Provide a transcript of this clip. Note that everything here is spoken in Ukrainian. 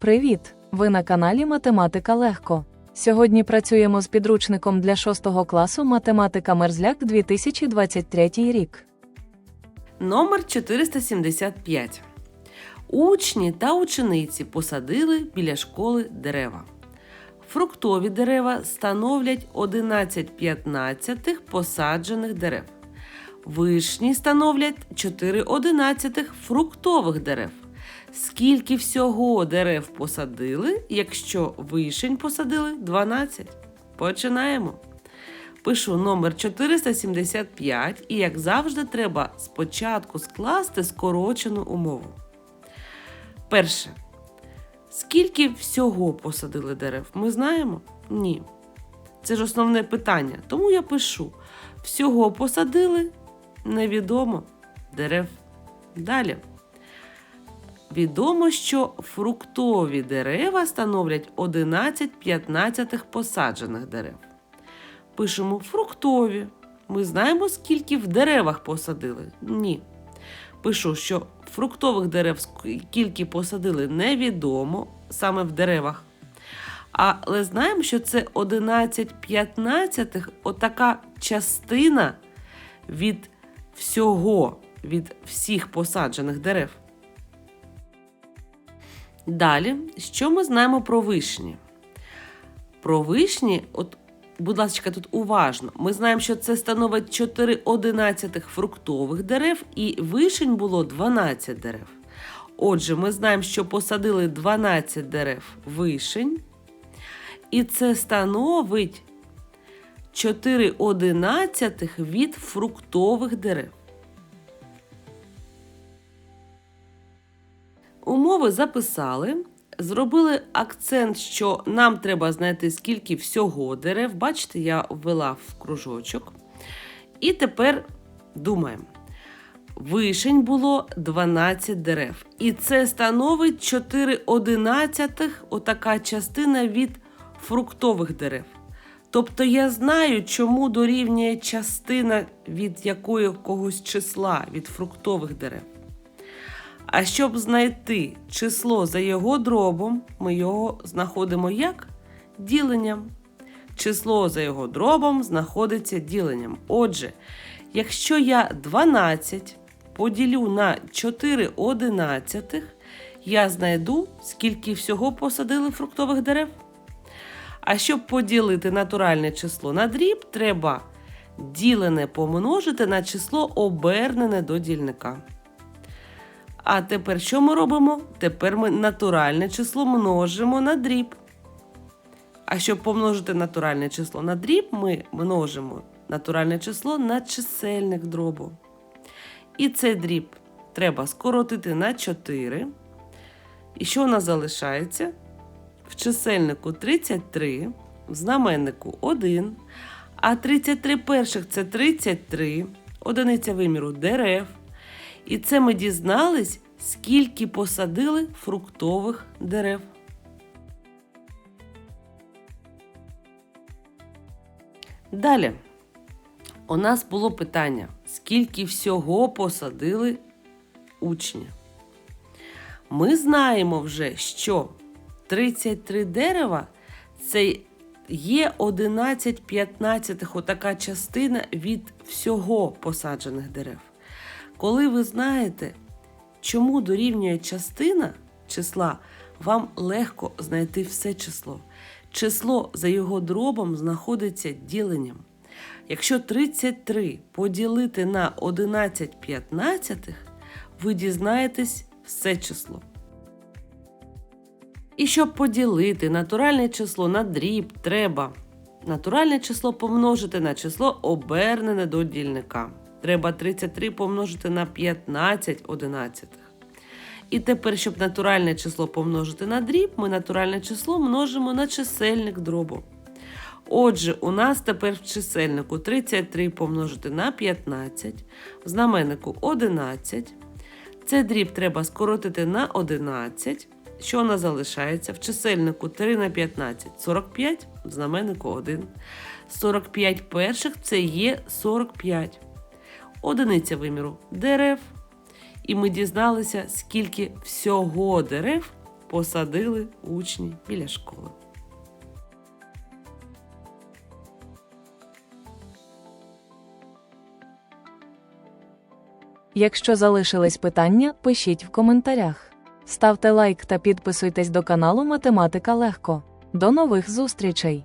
Привіт! Ви на каналі Математика Легко. Сьогодні працюємо з підручником для 6 класу Математика Мерзляк 2023 рік. Номер 475. Учні та учениці посадили біля школи дерева. Фруктові дерева становлять 11,15 посаджених дерев. Вишні становлять 4,11 фруктових дерев. Скільки всього дерев посадили, якщо вишень посадили 12? Починаємо. Пишу номер 475 і, як завжди, треба спочатку скласти скорочену умову. Перше. Скільки всього посадили дерев? Ми знаємо? Ні. Це ж основне питання. Тому я пишу: всього посадили невідомо дерев. Далі. Відомо, що фруктові дерева становлять 11-15 посаджених дерев. Пишемо фруктові. Ми знаємо, скільки в деревах посадили? Ні. Пишу, що фруктових дерев скільки посадили невідомо саме в деревах. Але знаємо, що це 11-15 отака частина від всього, від всіх посаджених дерев. Далі, що ми знаємо про вишні? Про вишні, от, будь ласка, тут уважно. Ми знаємо, що це становить 4 одинадцятих фруктових дерев, і вишень було 12 дерев. Отже, ми знаємо, що посадили 12 дерев вишень, і це становить 4 одинадцятих від фруктових дерев. Умови записали, зробили акцент, що нам треба знайти, скільки всього дерев. Бачите, я ввела в кружочок. І тепер думаємо. Вишень було 12 дерев. І це становить 4 одинадцятих, отака частина від фруктових дерев. Тобто я знаю, чому дорівнює частина від якої когось числа від фруктових дерев. А щоб знайти число за його дробом, ми його знаходимо як? Діленням. Число за його дробом знаходиться діленням. Отже, якщо я 12 поділю на 4 одинадцятих, я знайду, скільки всього посадили фруктових дерев. А щоб поділити натуральне число на дріб, треба ділене помножити на число обернене до дільника. А тепер що ми робимо? Тепер ми натуральне число множимо на дріб. А щоб помножити натуральне число на дріб, ми множимо натуральне число на чисельник дробу. І цей дріб треба скоротити на 4. І що у нас залишається? В чисельнику 33, в знаменнику 1, а 33 перших це 33, одиниця виміру дерев. І це ми дізнались, скільки посадили фруктових дерев. Далі у нас було питання, скільки всього посадили учні. Ми знаємо вже, що 33 дерева це є 11-15 отака частина від всього посаджених дерев. Коли ви знаєте, чому дорівнює частина числа, вам легко знайти все число. Число за його дробом знаходиться діленням. Якщо 33 поділити на 11 п'ятнадцятих, ви дізнаєтесь все число. І щоб поділити натуральне число на дріб, треба натуральне число помножити на число обернене до дільника. Треба 33 помножити на 15 одинадцятих. І тепер, щоб натуральне число помножити на дріб, ми натуральне число множимо на чисельник дробу. Отже, у нас тепер в чисельнику 33 помножити на 15, в знаменнику 11. Це дріб треба скоротити на 11. Що нас залишається? В чисельнику 3 на 15 45, в знаменнику 1. 45 перших це є 45 одиниця виміру дерев. І ми дізналися, скільки всього дерев посадили учні біля школи. Якщо залишились питання, пишіть в коментарях. Ставте лайк та підписуйтесь до каналу Математика Легко. До нових зустрічей!